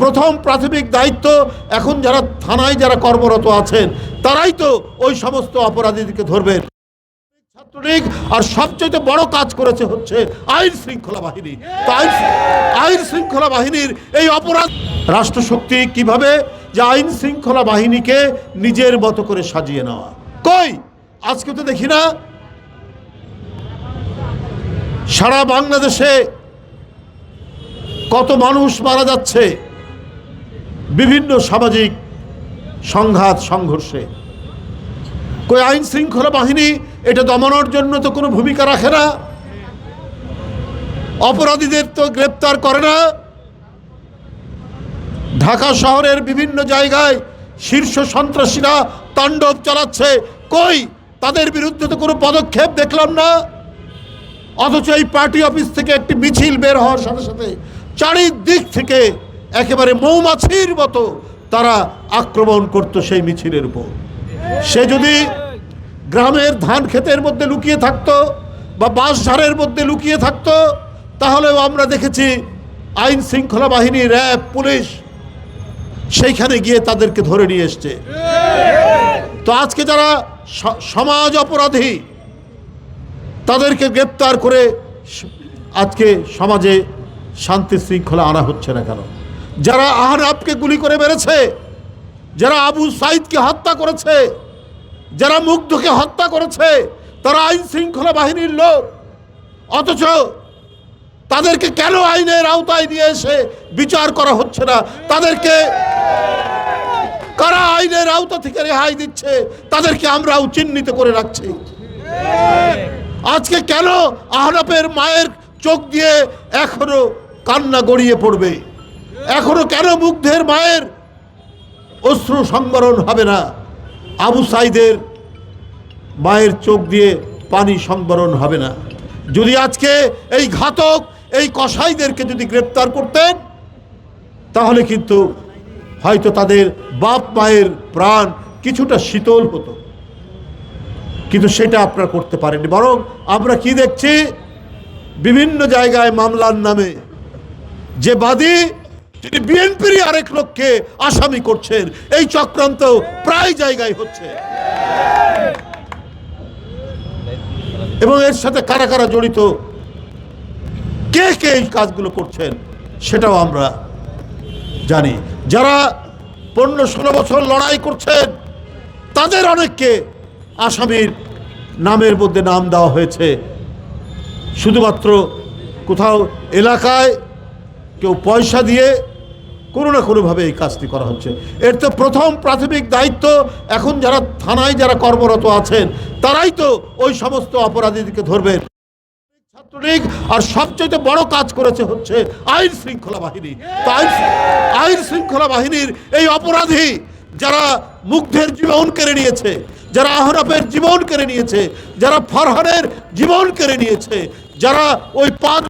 প্রথম প্রাথমিক দায়িত্ব এখন যারা থানায় যারা কর্মরত আছেন, তারাই তো ওই সমস্ত অপরাধীদেরকে ধরবেন। ছাত্রলীগ আর সবচেয়ে বড় কাজ করেছে হচ্ছে আইন শৃঙ্খলা বাহিনী। আইন আইন শৃঙ্খলা বাহিনীর এই অপরাধ রাষ্ট্রশক্তি কীভাবে যে আইন শৃঙ্খলা বাহিনীকে নিজের মতো করে সাজিয়ে নেওয়া? কই? আজকে তো দেখি না। সারা বাংলাদেশে কত মানুষ মারা যাচ্ছে? বিভিন্ন সামাজিক সংঘাত, সংঘর্ষে। কই আইন শৃঙ্খলা বাহিনী, এটা দমনের জন্য তো কোনো ভূমিকা রাখে না। অপরাধীদের তো গ্রেপ্তার করে না। ঢাকা শহরের বিভিন্ন জায়গায় শীর্ষ সন্ত্রাসীরা তাণ্ডব চালাচ্ছে। কই? তাদের বিরুদ্ধে তো কোনো পদক্ষেপ দেখলাম না। অথচ এই পার্টি অফিস থেকে একটি মিছিল বের হওয়ার সাথে সাথে চারিদিক থেকে একেবারে মৌমাছির মতো তারা আক্রমণ করতো সেই মিছিলের উপর। সে যদি গ্রামের ধান ক্ষেতের মধ্যে লুকিয়ে থাকতো বা বাঁশঝাড়ের মধ্যে লুকিয়ে থাকতো, তাহলেও আমরা দেখেছি আইন শৃঙ্খলা বাহিনী র্যাব, পুলিশ সেইখানে গিয়ে তাদেরকে ধরে নিয়ে এসছে। তো আজকে যারা সমাজ অপরাধী, তাদেরকে গ্রেপ্তার করে আজকে সমাজে শান্তি শৃঙ্খলা আনা হচ্ছে না কেন? যারা আহরাবকে গুলি করে মেরেছে, যারা আবু সাইদকে হত্যা করেছে, যারা মুগ্ধকে হত্যা করেছে, তারা আইন শৃঙ্খলা বাহিনীর লোক। অথচ তাদেরকে কেন আইনের আওতায় নিয়ে এসে বিচার করা হচ্ছে না? তাদেরকে কারা আইনের আওতা থেকে রেহাই দিচ্ছে? তাদেরকে আমরাও চিহ্নিত করে রাখছি। আজকে কেন আহনাপের মায়ের চোখ দিয়ে এখনও কান্না গড়িয়ে পড়বে? এখনও কেন মুগ্ধের মায়ের অশ্রু সংবরণ হবে না? আবু সাইদের মায়ের চোখ দিয়ে পানি সংবরণ হবে না। যদি আজকে এই ঘাতক, এই কসাইদেরকে যদি গ্রেপ্তার করতেন, তাহলে কিন্তু হয়তো তাদের বাপ মায়ের প্রাণ কিছুটা শীতল হতো। কিন্তু সেটা আপনারা করতে পারেননি। বরং আমরা কি দেখছি? বিভিন্ন জায়গায় মামলার নামে যে বাদী তিনি বিএনপির আরেক লোককে আসামি করছেন, এই চক্রান্ত প্রায় জায়গায় হচ্ছে। এবং এর সাথে কারা কারা জড়িত? কে কে এই কাজগুলো করছেন, সেটাও আমরা জানি। যারা পনেরো ষোলো বছর লড়াই করছেন, তাদের অনেককে আসামির নামের মধ্যে নাম দেওয়া হয়েছে। শুধুমাত্র কোথাও এলাকায় কেউ পয়সা দিয়ে কোনো না কোনোভাবে এই কাজটি করা হচ্ছে। এর তো প্রথম প্রাথমিক দায়িত্ব এখন যারা থানায় যারা কর্মরত আছেন, তারাই তো ওই সমস্ত অপরাধীদেরকে ধরবেন। ছাত্রলীগ আর সবচেয়ে বড় কাজ করেছে হচ্ছে আইন শৃঙ্খলা বাহিনী। তো আইন আইন শৃঙ্খলা বাহিনীর এই অপরাধী যারা মুগ্ধের জীবন কেড়ে নিয়েছে, যারা আহরাফের জীবন কেড়ে নিয়েছে, যারা ফরহানের জীবন কেড়ে নিয়েছে, যারা ওই পাঁচ